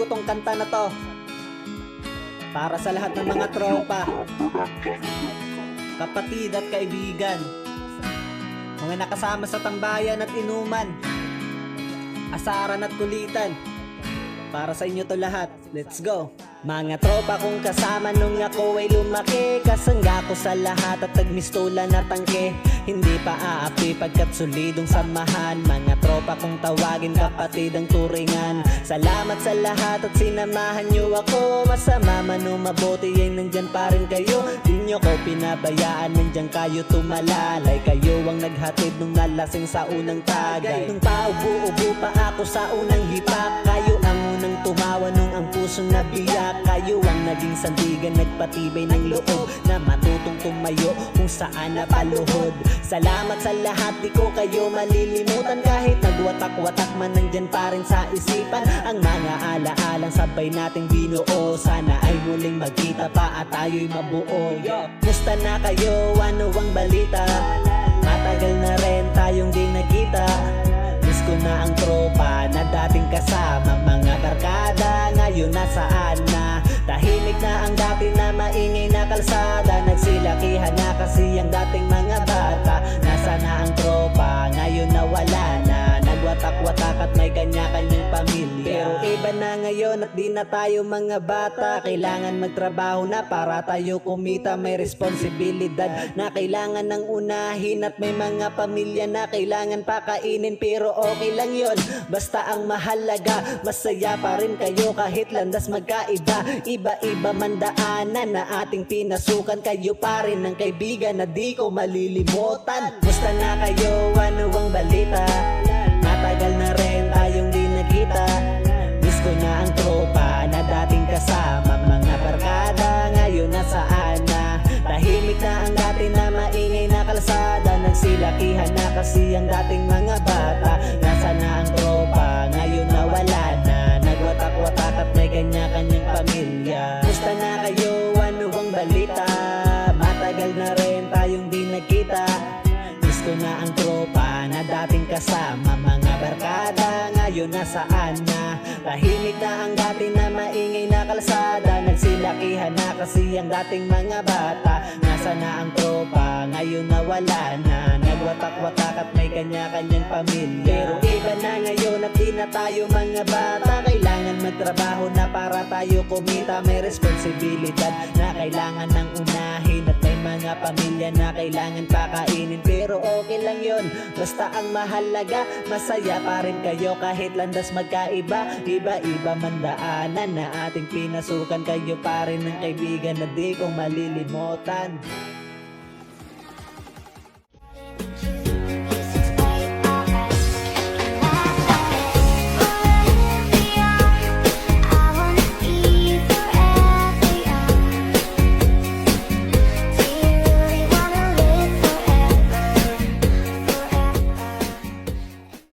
ko tong kanta na to. Para sa lahat ng mga tropa, kapatid at kaibigan, mga nakasama sa tambayan at inuman, asaran at kulitan. Para sa inyo to lahat. Let's go. Mga tropa kong kasama nung ako ay lumaki. Kasangga ko sa lahat at nagmistola na tangke. Hindi pa aapi pagkat solidong samahan. Mga tropa kong tawagin kapatid ang turingan. Salamat sa lahat at sinamahan nyo ako. Masama man o mabuti ay nandyan pa rin kayo. Di nyo ko pinabayaan nandyan kayo tumalalay. Kayo ang naghatid nung nalasing sa unang tagay. Nung paubo-ubo pa ako sa unang hipak Kayo ang unang tumawa pusong nabiyak Kayo ang naging sandigan nagpatibay ng loob Na matutong tumayo kung saan napaluhod. Salamat sa lahat di ko kayo malilimutan. Kahit nagwatak-watak man nandyan pa rin sa isipan. Ang mga alaalang sabay nating binuo Sana ay muling magkita pa at tayo'y mabuo. Musta na kayo? Ano ang balita? Matagal na rin tayong di nagkita. Miss ko na ang tropa na dating kasama ngayon nasaan na? Tahimik na ang dati na maingay na kalsada. Nagsilakihan na kasi ang dating mga bata. Nasa na ang tropa? Ngayon nawala na. Nagwatak-watak at may kanya-kanyang pamilya Pero iba na ngayon at di na tayo mga bata. Kailangan magtrabaho na para tayo kumita. May responsibilidad na kailangan ng unahin At may mga pamilya na kailangan pakainin. Pero okay lang yon Basta ang mahalaga. Masaya pa rin kayo kahit landas magkaiba. Iba-iba man daanan na ating pinasukan. Kayo pa rin ang kaibigan na di ko malilimutan. Musta na kayo? Ano ang balita? Na kasi ang dating mga bata. Nasa na ang tropa ngayon nawala na. Nagwatak-watak at may kanya-kanyang pamilya. Musta na kayo? Ano ang balita? Matagal na rin tayong di nagkita. Ko na ang tropa na dating kasama. Mga barkada ngayon nasaan na? Tahimik na ang dati na maingay na kalsada. Nagsilakihan na kasi ang dating mga bata Nasa na ang tropa ngayon nawala na. Nagwatak-watak at may kanya-kanyang pamilya. Pero iba na ngayon at di na tayo mga bata. Kailangan magtrabaho na para tayo kumita. May responsibilidad na kailangan ng unahin At mga pamilya na kailangan pakainin Pero okay lang yon Basta ang mahalaga Masaya pa rin kayo. Kahit landas magkaiba Iba-iba man daanan na ating pinasukan. Kayo pa rin ang kaibigan na di ko malilimutan